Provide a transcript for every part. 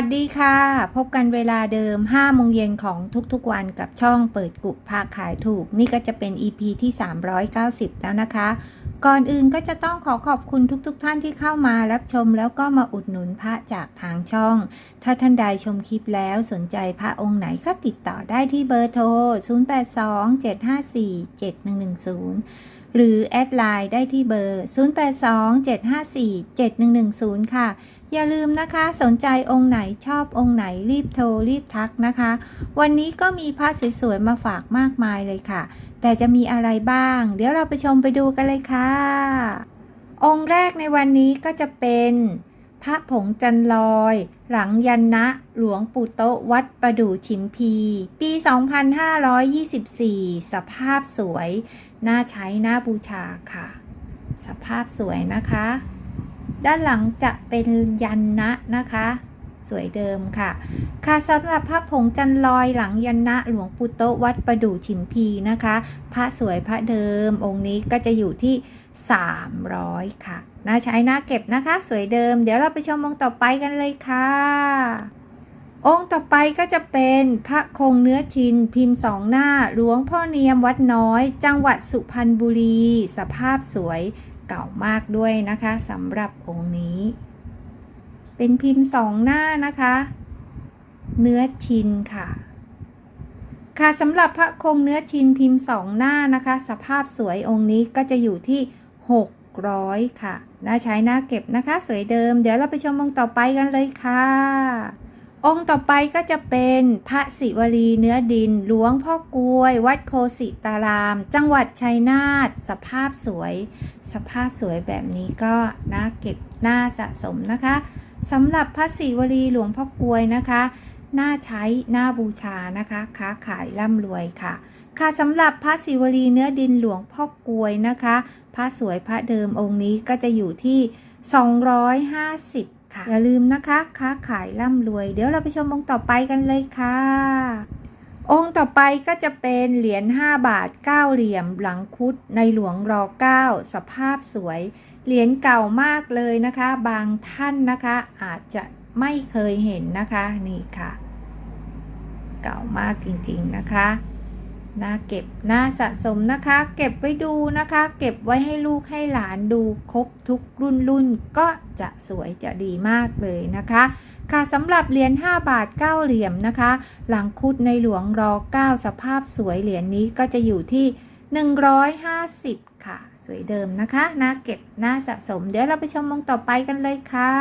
วัสดีค่ะ พบกันเวลาเดิม5โมงเย็นของทุกๆวันกับช่องเปิดกุพาขายถูก นี่ก็จะเป็น EP ที่ 390 แล้วนะคะ ก่อนอื่นก็จะต้องขอขอบคุณทุกๆทท่านที่เข้ามารับชมแล้วก็มาอุดหนุนพระจากทางช่อง ถ้าท่านใดชมคลิปแล้วสนใจพระองค์ไหนก็ติดต่อได้ที่เบอร์โทร 0827547110 หรือแอดไลน์ได้ที่เบอร์ 0827547110 ค่ะ อย่าลืมนะคะ สนใจองค์ไหนชอบองค์ไหนรีบโทรรีบทักนะคะ วันนี้ก็มีพระสวยๆมาฝากมากมายเลยค่ะ แต่จะมีอะไรบ้าง เดี๋ยวเราไปชมไปดูกันเลยค่ะ องค์แรกในวันนี้ก็จะเป็นพระผงจันลอย หลังยันนะหลวงปู่โตวัดประดู่ชิมพี ปี 2524 สภาพสวย น่าใช้น่าบูชาค่ะ สภาพสวยนะคะ ด้านหลังจะเป็นยันนะนะคะ สวยเดิมค่ะ ค่ะสำหรับพระผงจันลอยหลังยันนะหลวงปู่โตวัดประดู่ชิมพีนะคะ พระสวยพระเดิมองค์นี้ก็จะอยู่ที่ 300 ค่ะ น่าใช้น่าเก็บนะคะ สวยเดิม เดี๋ยวเราไปชมองค์ต่อไปกันเลยค่ะ องค์ต่อไปก็จะเป็นพระคงเนื้อชิน พิมพ์สองหน้าหลวงพ่อเนียมวัดน้อย จังหวัดสุพรรณบุรี สภาพสวยเก่ามากด้วยนะคะสำหรับองค์นี้ เป็นพิมพ์สองหน้านะคะ เนื้อชินค่ะ ค่ะสำหรับพระคงเนื้อชินพิมพ์สองหน้านะคะ สภาพสวยองค์นี้ก็จะอยู่ที่ 600 ค่ะน่าใช้น่าเก็บนะคะ สวยเดิม เดี๋ยวเราไปชมองค์ต่อไปกันเลยค่ะ องค์ต่อไปก็จะเป็นพระศิวลีเนื้อดิน หลวงพ่อกลวย วัดโคสิตาราม จังหวัดชัยนาทสภาพสวย สภาพสวยแบบนี้ก็น่าเก็บน่าสะสมนะคะสำหรับพระศิวลีหลวงพ่อกลวยนะคะน่าใช้น่าบูชานะคะค้าขายร่ำรวยค่ะ ค่ะสำหรับพระศิวลีเนื้อดินหลวงพ่อกลวยนะคะ พระสวยพระเดิมองค์นี้ก็จะอยู่ที่ 250 อย่าลืมนะคะ ค้าขายร่ำรวย เดี๋ยวเราไปชมองค์ต่อไปกันเลยค่ะ องค์ต่อไปก็จะเป็นเหรียญ5บาท 9 เหลี่ยม หลังคุดในหลวงรอ9สภาพสวย เหรียญเก่ามากเลยนะคะ บางท่านนะคะ อาจจะไม่เคยเห็นนะคะ นี่ค่ะ เก่ามากจริงๆนะคะ น่าเก็บน่าสะสมนะคะ เก็บไว้ดูนะคะ เก็บไว้ให้ลูกให้หลานดูครบทุกรุ่นรุ่นก็จะสวยจะดีมากเลยนะคะ ค่ะสำหรับเหรียญ5บาท 9 เหลี่ยมนะคะ หลังคุดในหลวงรอ 9 สภาพสวยเหรียญนี้ก็จะอยู่ที่ 150 ค่ะ สวยเดิมนะคะน่าเก็บน่าสะสม เดี๋ยวเราไปชมองต่อไปกันเลยค่ะ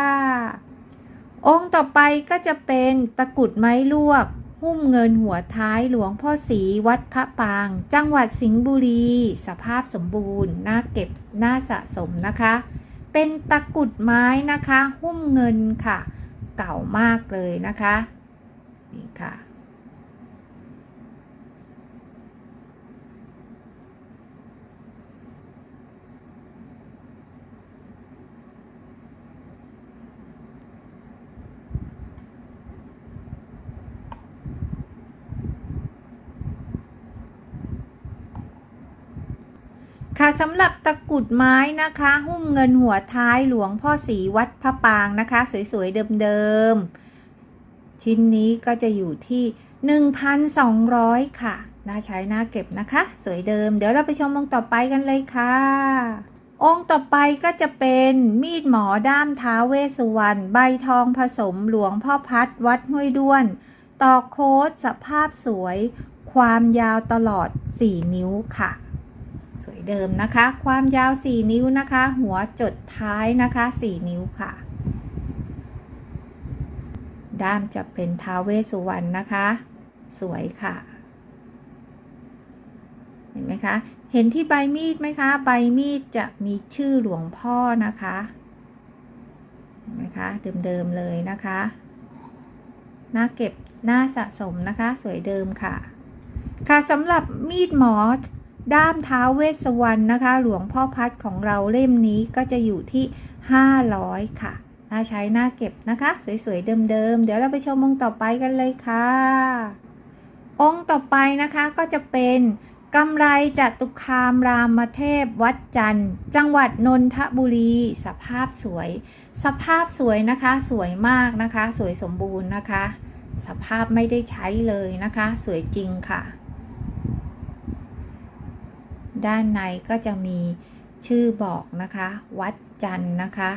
องค์ต่อไปก็จะเป็นตะกุดไม้ลวก หุ้มเงินหัวท้ายหลวงพ่อศรีวัดพระปาง จังหวัดสิงห์บุรี สภาพสมบูรณ์ น่าเก็บ น่าสะสมนะคะ เป็นตะกุดไม้นะคะ หุ้มเงินค่ะ เก่ามากเลยนะคะ นี่ค่ะ ค่ะสำหรับตะกรุดไม้นะคะ หุ้มเงินหัวท้ายหลวงพ่อศรีวัดพระปางนะคะ สวยๆเดิมๆ ชิ้นนี้ก็จะอยู่ที่ 1,200 ค่ะ น่าใช้น่าเก็บนะคะ สวยเดิม เดี๋ยวเราไปชมองค์ต่อไปกันเลยค่ะ องค์ต่อไปก็จะเป็นมีดหมอด้ามท้าเวสวรรณใบทองผสมหลวงพ่อพัดวัดห้วยด้วนตอกโค้ดสภาพสวย ความยาวตลอด 4 นิ้วค่ะ สวยเดิมนะคะ ความยาว 4 นิ้วนะคะ หัวจดท้ายนะคะ 4 นิ้วค่ะ ด้ามจะเป็นท้าวเวสสุวรรณนะคะ สวยค่ะ เห็นไหมคะ เห็นที่ใบมีดไหมคะ ใบมีดจะมีชื่อหลวงพ่อนะคะ เห็นไหมคะเดิมๆเลยนะคะน่าเก็บน่าสะสมนะคะ สวยเดิมค่ะ ค่ะสำหรับมีดหมอ ด้ามเท้าเวสสวรรณนะคะ หลวงพ่อพัดของเราเล่มนี้ก็จะอยู่ที่ 500 ค่ะน่าใช้น่าเก็บนะคะ สวยๆเดิมๆเดี๋ยวเราไปชมองค์ต่อไปกันเลยค่ะ องค์ต่อไปนะคะก็จะเป็นกำไรจตุคามรามเทพวัดจันทร์ จังหวัดนนทบุรี สภาพสวย สภาพสวยนะคะ สวยมากนะคะ สวยสมบูรณ์นะคะ สภาพไม่ได้ใช้เลยนะคะ สวยจริงค่ะ ด้านในก็จะมีชื่อบอกนะคะ วัดจันนะคะ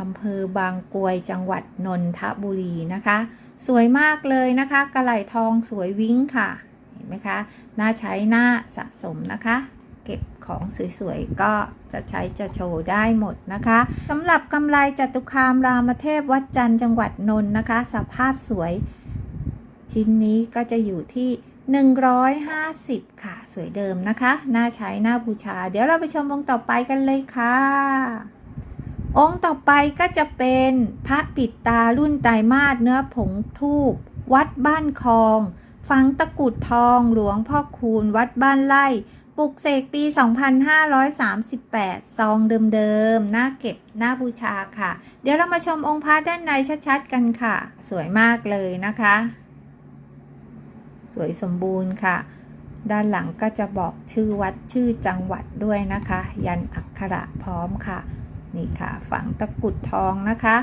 อำเภอบางกวยจังหวัดนนทบุรีนะคะ สวยมากเลยนะคะกระไหลทองสวยวิ้งค่ะ เห็นไหมคะ น่าใช้หน่าสะสมนะคะ เก็บของสวยๆ ก็จะใช้จะโชว์ได้หมดนะคะสำหรับกำไรจตุคามรามเทพวัดจันทร์จังหวัดนนท์นะคะ สภาพสวย ชิ้นนี้ก็จะอยู่ที่ 150 ค่ะ สวยเดิมนะคะ น่าใช้น่าบูชา เดี๋ยวเราไปชมองค์ต่อไปกันเลยค่ะ องค์ต่อไปก็จะเป็นพระปิดตารุ่นไตรมาสเนื้อผงทูบวัดบ้านคลอง ฝังตะกุดทองหลวงพ่อคูณวัดบ้านไร่ปลุกเสกปี 2538 ซองเดิมๆ น่าเก็บ น่าบูชาค่ะ เดี๋ยวเรามาชมองค์พระด้านในชัดๆ กันค่ะ สวยมากเลยนะคะ สวยสมบูรณ์ค่ะ ด้านหลังก็จะบอกชื่อวัดชื่อจังหวัดด้วยนะคะ ยันอักขระพร้อมค่ะ นี่ค่ะ ฝังตะกุดทองนะคะ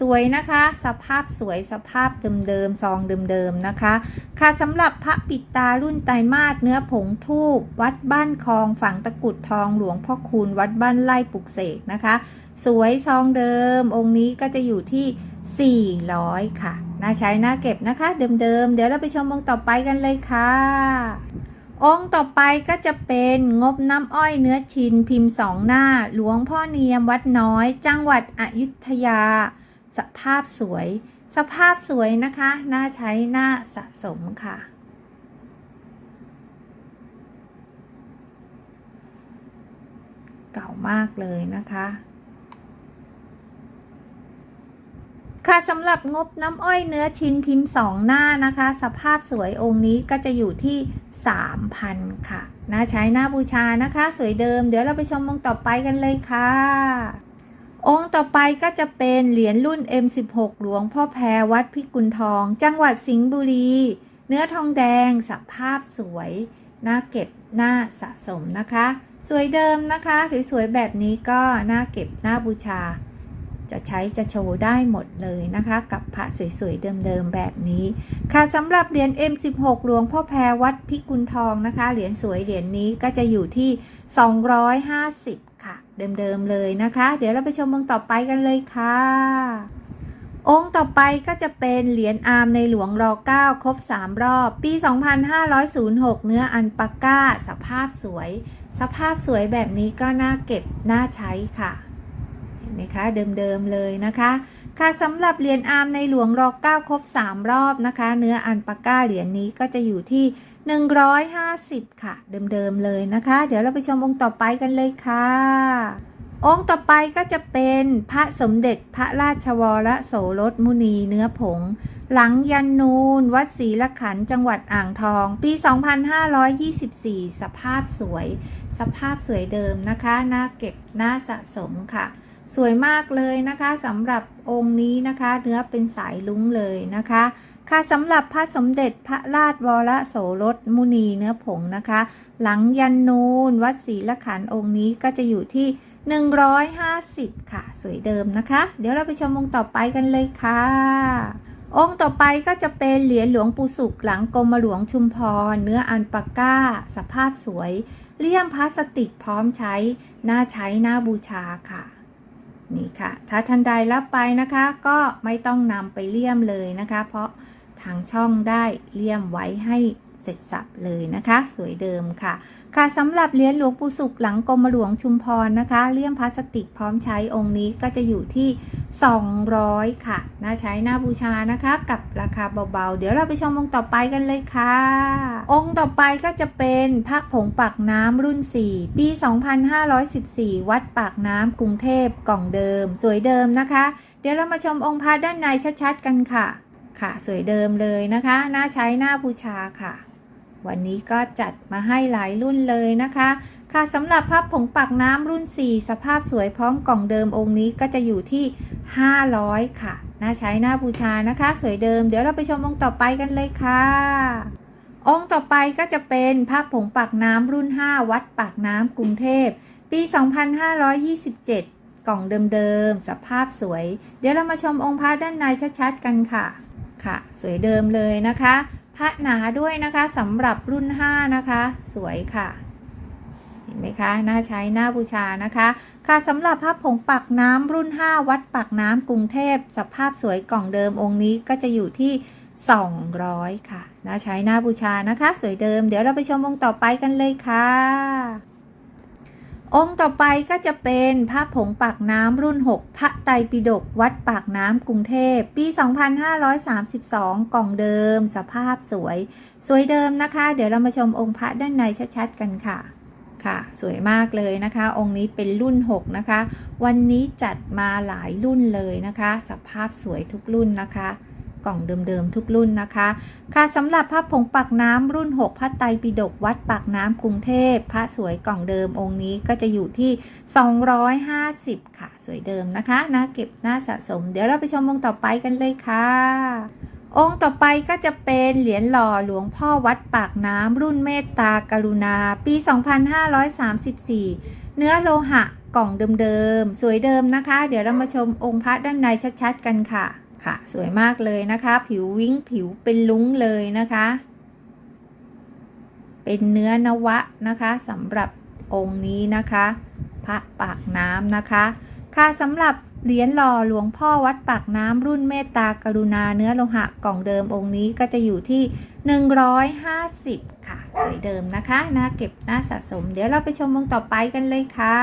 สวยนะคะ สภาพสวยสภาพเดิมๆซองเดิมๆนะคะ ค่ะสำหรับพระปิดตารุ่นไตรมาสเนื้อผงทูบวัดบ้านคลอง ฝังตะกุดทองหลวงพ่อคูณวัดบ้านไร่ปุกเสกนะคะ สวยซองเดิม องค์นี้ก็จะอยู่ที่ 400 ค่ะ น่าใช้น่าเก็บนะคะ เดิมๆ เดี๋ยวเราไปชมองค์ต่อไปกันเลยค่ะ องค์ต่อไปก็จะเป็นงบน้ำอ้อยเนื้อชินพิมพ์สองหน้า หลวงพ่อเนียมวัดน้อย จังหวัดอยุธยา สภาพสวย สภาพสวยนะคะ น่าใช้น่าสะสมค่ะเก่ามากเลยนะคะ ค่ะสำหรับงบน้ำอ้อยเนื้อชิ้นพิมพ์สองหน้านะคะ สภาพสวยองค์นี้ก็จะอยู่ที่ 3,000 ค่ะน่าใช้หน่าบูชานะคะ สวยเดิม เดี๋ยวเราไปชมองค์ต่อไปกันเลยค่ะ องค์ต่อไปก็จะเป็นเหรียญรุ่น M16 หลวงพ่อแพรวัดพิกุลทอง จังหวัดสิงห์บุรี เนื้อทองแดงสภาพสวยน่าเก็บน่าสะสมนะคะ สวยเดิมนะคะ สวยๆแบบนี้ก็น่าเก็บน่าบูชา จะใช้จะโชว์ได้หมดเลยนะคะ กับพระสวยๆ เดิมๆ แบบนี้ ค่ะสำหรับเหรียญ M16 หลวงพ่อแพรวัดพิกุลทองนะคะ เหรียญสวยเหรียญนี้ก็จะอยู่ที่ 250 ค่ะ เดิมๆ เลยนะคะ เดี๋ยวเราไปชมองต่อไปกันเลยค่ะองค์ต่อไปก็จะเป็นเหรียญอาร์มในหลวงรอ9ครบ 3 รอบ ปี 2506 เนื้ออันปาก้า สภาพสวย สภาพสวยแบบนี้ก็น่าเก็บ น่าใช้ค่ะ นไหมคะเดิมๆเลยนะคะ ค่ะสำหรับเหรียญอาร์มในหลวงรอ9ครบ 3 รอบนะคะ เนื้ออันปาก้าเหรียญนี้ก็จะอยู่ที่ 150 ค่ะ เดิมๆเลยนะคะ เดี๋ยวเราไปชมองค์ต่อไปกันเลยค่ะ องค์ต่อไปก็จะเป็นพระสมเด็จพระราชวรโสรสมุนีเนื้อผง หลังยันนูน วัดศรีละขันธ์จังหวัดอ่างทอง ปี 2524 สภาพสวย สภาพสวยเดิมนะคะน่าเก็บน่าสะสมค่ะ สวยมากเลยนะคะสำหรับองค์นี้นะคะ เนื้อเป็นสายลุ้งเลยนะคะ ค่ะสำหรับพระสมเด็จพระราชวรโสรสมุนีเนื้อผงนะคะ หลังยันนูนวัดศรีละขันองค์นี้ก็จะอยู่ที่ 150 ค่ะ สวยเดิมนะคะ เดี๋ยวเราไปชมองค์ต่อไปกันเลยค่ะองค์ต่อไปก็จะเป็นเหรียญหลวงปู่สุขหลังกรมหลวงชุมพร เนื้ออันปาก้า สภาพสวย เลี่ยมพลาสติกพร้อมใช้ น่าใช้น่าบูชาค่ะ นี่ค่ะ ถ้าท่านใดรับไปนะคะ ก็ไม่ต้องนำไปเลี่ยมเลยนะคะ เพราะทางช่องได้เลี่ยมไว้ให้เสร็จสับเลยนะคะ สวยเดิมค่ะ ค่ะสำหรับเหรียญหลวงปู่สุขหลังกรมหลวงชุมพรนะคะเลี่ยมพลาสติกพร้อมใช้องค์นี้ก็จะอยู่ที่ 200 ค่ะน่าใช้น่าบูชานะคะ กับราคาเบาๆ เดี๋ยวเราไปชมองค์ต่อไปกันเลยค่ะ องค์ต่อไปก็จะเป็นพระผงปากน้ำรุ่น 4 ปี 2514 วัดปากน้ำกรุงเทพกล่องเดิม สวยเดิมนะคะ เดี๋ยวเรามาชมองค์พระด้านในชัดๆกันค่ะ ค่ะ สวยเดิมเลยนะคะ น่าใช้น่าบูชาค่ะ วันนี้ก็จัดมาให้หลายรุ่นเลยนะคะ ค่ะสำหรับภาพผงปักน้ำรุ่น 4 สภาพสวยพร้อมกล่องเดิมองค์นี้ก็จะอยู่ที่ 500 ค่ะ น่าใช้น่าบูชานะคะ สวยเดิม เดี๋ยวเราไปชมองค์ต่อไปกันเลยค่ะ องค์ต่อไปก็จะเป็นพระผงปากน้ำรุ่น 5 วัดปากน้ำกรุงเทพ ปี 2527 กล่องเดิมๆ สภาพสวย เดี๋ยวเรามาชมองค์พระด้านในชัดๆ กันค่ะ ค่ะ สวยเดิมเลยนะคะ พระหนาด้วยนะคะสำหรับรุ่น 5 นะคะ สวยค่ะ เห็นไหมคะน่าใช้น่าบูชานะคะ ค่ะสำหรับผ้าผงปักน้ำรุ่น 5 วัดปักน้ำกรุงเทพสภาพสวยกล่องเดิมองค์นี้ก็จะอยู่ที่ 200 ค่ะน่าใช้น่าบูชานะคะ สวยเดิม เดี๋ยวเราไปชมองค์ต่อไปกันเลยค่ะ องค์ต่อไปก็จะเป็นพระผงปากน้ำรุ่น 6 พระไตรปิฎกวัดปากน้ำกรุงเทพ ปี 2532 กล่องเดิม สภาพสวย สวยเดิมนะคะ เดี๋ยวเรามาชมองค์พระด้านในชัดๆ กันค่ะ ค่ะ สวยมากเลยนะคะ องค์นี้เป็นรุ่น 6 นะคะ วันนี้จัดมาหลายรุ่นเลยนะคะ สภาพสวยทุกรุ่นนะคะ กล่องเดิมๆทุกรุ่นนะคะ ค่ะสำหรับพระผงปักน้ำรุ่น 6 พระไตรปิฎกวัดปากน้ำกรุงเทพ พระสวยกล่องเดิมองค์นี้ก็จะอยู่ที่ 250 ค่ะ สวยเดิมนะคะน่าเก็บน่าสะสม เดี๋ยวเราไปชมองค์ต่อไปกันเลยค่ะองค์ต่อไปก็จะเป็นเหรียญหล่อหลวงพ่อวัดปากน้ำรุ่นเมตตากรุณา ปี 2534 เนื้อโลหะกล่องเดิมๆ สวยเดิมนะคะ เดี๋ยวเรามาชมองค์พระด้านในชัดๆ กันค่ะ ค่ะ สวยมากเลยนะคะ ผิววิ้งผิวเป็นลุ้งเลยนะคะ เป็นเนื้อนวะนะคะสำหรับองค์นี้นะคะ พระปากน้ำนะคะ ค่ะสำหรับเหรียญหล่อหลวงพ่อวัดปากน้ำรุ่นเมตตากรุณาเนื้อโลหะกล่องเดิมองค์นี้ก็จะอยู่ที่ 150 ค่ะ สวยเดิมนะคะน่าเก็บน่าสะสม เดี๋ยวเราไปชมองค์ต่อไปกันเลยค่ะ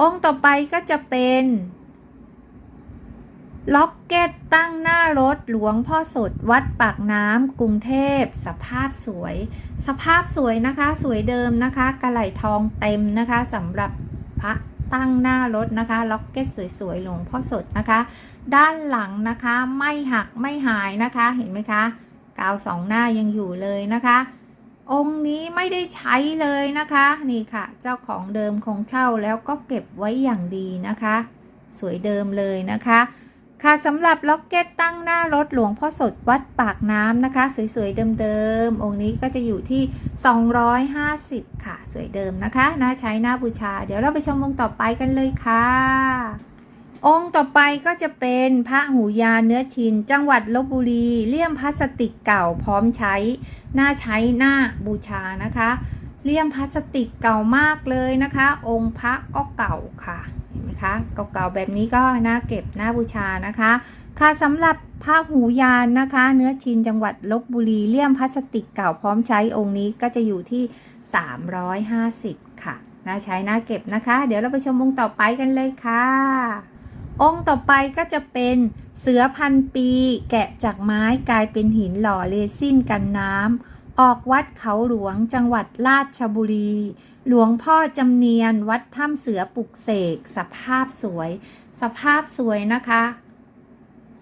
องค์ต่อไปก็จะเป็น ล็อกเก็ตตั้งหน้ารถหลวงพ่อสดวัดปากน้ำกรุงเทพ สภาพสวย สภาพสวยนะคะ สวยเดิมนะคะกระไหลทองเต็มนะคะสำหรับพระตั้งหน้ารถนะคะ ล็อกเก็ตสวยๆหลวงพ่อสดนะคะ ด้านหลังนะคะไม่หักไม่หายนะคะเห็นไหมคะกาวสองหน้ายังอยู่เลยนะคะ องค์นี้ไม่ได้ใช้เลยนะคะนี่ค่ะ เจ้าของเดิมคงเช่าแล้วก็เก็บไว้อย่างดีนะคะ สวยเดิมเลยนะคะ ค่ะสำหรับล็อกเก็ตตั้งหน้ารถหลวงพ่อสดวัดปากน้ำนะคะ สวยๆเดิมๆองค์นี้ก็จะอยู่ที่ 250 ค่ะ สวยเดิมนะคะน่าใช้หน่าบูชา เดี๋ยวเราไปชมองค์ต่อไปกันเลยค่ะ องค์ต่อไปก็จะเป็นพระหูยาเนื้อชิน จังหวัดลบบุรีเลี่ยมพลาสติกเก่าพร้อมใช้น่าใช้หน่าบูชานะคะ เลี่ยมพลาสติกเก่ามากเลยนะคะ องค์พระก็เก่าค่ะ เห็นไหมคะเก่าๆแบบนี้ก็น่าเก็บน่าบูชานะคะ ค่ะสำหรับผ้าหูยานนะคะ เนื้อชินจังหวัดลบบุรีเลี่ยมพลาสติกเก่าพร้อมใช้องค์นี้ก็จะอยู่ที่ 350 ค่ะน่าใช้น่าเก็บนะคะ เดี๋ยวเราไปชมองค์ต่อไปกันเลยค่ะ องค์ต่อไปก็จะเป็นเสือพันปี แกะจากไม้กลายเป็นหินหล่อเรซินกันน้ำ ออกวัดเขาหลวงจังหวัดราชบุรี หลวงพ่อจำเนียนวัดถ้ำเสือปลุกเสก สภาพสวย สภาพสวยนะคะ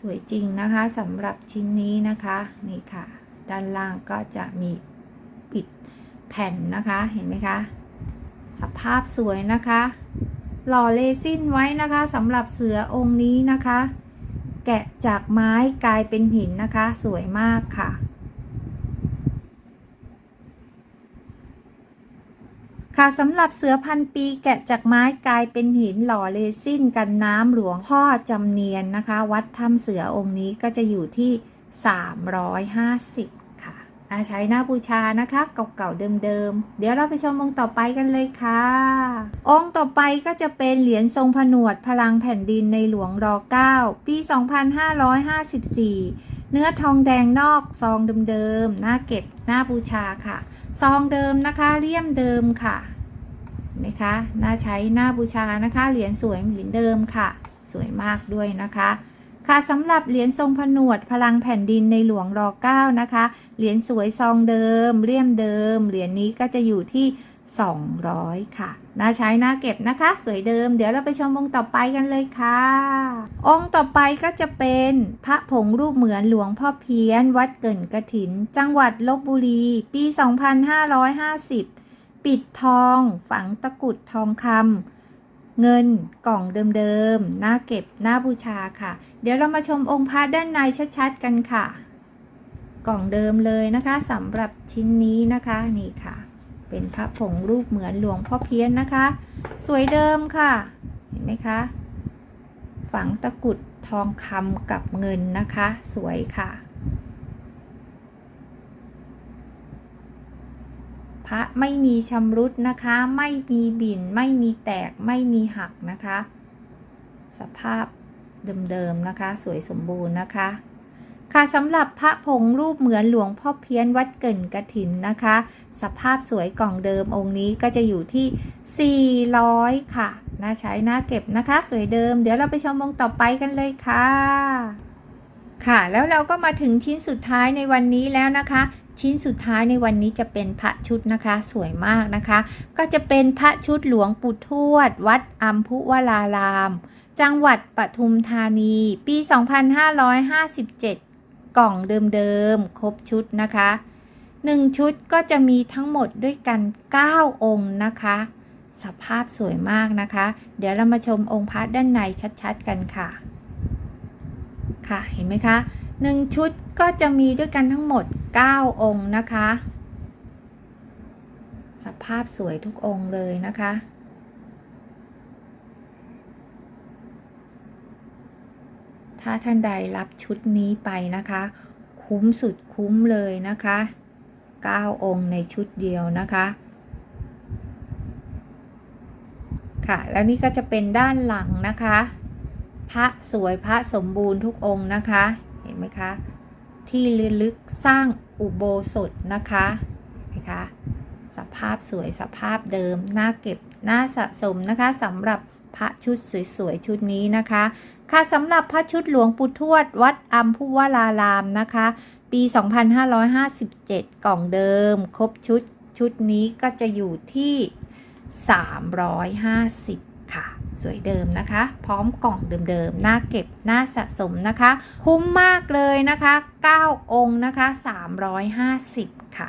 สวยจริงนะคะสำหรับชิ้นนี้นะคะนี่ค่ะ ด้านล่างก็จะมีปิดแผ่นนะคะเห็นไหมคะ สภาพสวยนะคะหล่อเลซินไว้นะคะสำหรับเสือองค์นี้นะคะ แกะจากไม้กลายเป็นหินนะคะ สวยมากค่ะ ค่ะสำหรับเสือพันปีแกะจากไม้กลายเป็นหินหล่อเลซินกันน้ำหลวงพ่อจำเนียนนะคะ วัดถ้ำเสือองค์นี้ก็จะอยู่ที่ 350 ค่ะน่าใช้หน้าบูชานะคะ เก่าๆเดิมๆ เดี๋ยวเราไปชมองค์ต่อไปกันเลยค่ะ องค์ต่อไปก็จะเป็นเหรียญทรงผนวดพลังแผ่นดินในหลวงร9ปี 2554 เนื้อทองแดงนอกซองเดิมๆหน้าเก็บหน้าบูชาค่ะ ซองเดิมนะคะเลี่ยมเดิมค่ะเห็นไหมคะน่าใช้หน้าบูชานะคะ เหรียญสวยเหรียญเดิมค่ะ สวยมากด้วยนะคะ ค่ะสำหรับเหรียญทรงผนวดพลังแผ่นดินในหลวงร9นะคะ เหรียญสวยซองเดิมเลี่ยมเดิม เหรียญนี้ก็จะอยู่ที่ 200 ค่ะ น่าใช้น่าเก็บนะคะ สวยเดิม เดี๋ยวเราไปชมองค์ต่อไปกันเลยค่ะ องค์ต่อไปก็จะเป็นพระผงรูปเหมือนหลวงพ่อเพี้ยน วัดเกินกระถิน จังหวัดลบบุรี ปี 2550 ปิดทอง ฝังตะกุดทองคำเงินกล่องเดิมๆน่าเก็บน่าบูชาค่ะ เดี๋ยวเรามาชมองค์พระด้านในชัดๆกันค่ะ กล่องเดิมเลยนะคะสำหรับชิ้นนี้นะคะนี่ค่ะ เป็นพระผงรูปเหมือนหลวงพ่อเพี้ยนนะคะ สวยเดิมค่ะ เห็นไหมคะ ฝังตะกุดทองคำกับเงินนะคะ สวยค่ะ พระไม่มีชำรุดนะคะ ไม่มีบิ่นไม่มีแตก ไม่มีหักนะคะ สภาพเดิมๆนะคะ สวยสมบูรณ์นะคะ ค่ะสำหรับพระผงรูปเหมือนหลวงพ่อเพี้ยนวัดเกินกระถินนะคะ สภาพสวยกล่องเดิมองค์นี้ก็จะอยู่ที่ 400 ค่ะน่าใช้น่าเก็บนะคะ สวยเดิม เดี๋ยวเราไปชมองค์ต่อไปกันเลยค่ะ ค่ะ แล้วเราก็มาถึงชิ้นสุดท้ายในวันนี้แล้วนะคะชิ้นสุดท้ายในวันนี้จะเป็นพระชุดนะคะ สวยมากนะคะ ก็จะเป็นพระชุดหลวงปู่ทวด วัดอัมพุวราราม จังหวัดปทุมธานี ปี 2557 กล่องเดิมๆ ครบชุดนะคะ 1 ชุดก็จะมีทั้งหมดด้วยกัน 9 องค์นะคะ สภาพสวยมากนะคะ เดี๋ยวเรามาชมองค์พระด้านในชัดๆกันค่ะ ค่ะเห็นไหมคะ 1 ชุดก็จะมีด้วยกันทั้งหมด 9 องค์นะคะ สภาพสวยทุกองค์เลยนะคะ ถ้าท่านใดรับชุดนี้ไปนะคะ คุ้มสุดคุ้มเลยนะคะ 9 องค์ในชุดเดียวนะคะ ค่ะ แล้วนี่ก็จะเป็นด้านหลังนะคะ พระสวยพระสมบูรณ์ทุกองค์นะคะ เห็นไหมคะ ที่ลึลึกสร้างอุโบสถนะคะเห็นไหมคะสภาพสวยสภาพเดิมน่าเก็บน่าสะสมนะคะสำหรับ พระชุดสวยๆชุดนี้นะคะ ค่ะสำหรับพระชุดหลวงปู่ทวดวัดอัมพุวรารามนะคะ ปี 2557 กล่องเดิม ครบชุดชุดนี้ก็จะอยู่ที่ 350 ค่ะ สวยเดิมนะคะ พร้อมกล่องเดิมๆน่าเก็บน่าสะสมนะคะ คุ้มมากเลยนะคะ 9 องค์นะคะ 350 ค่ะ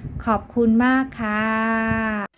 ขอบคุณมากค่ะ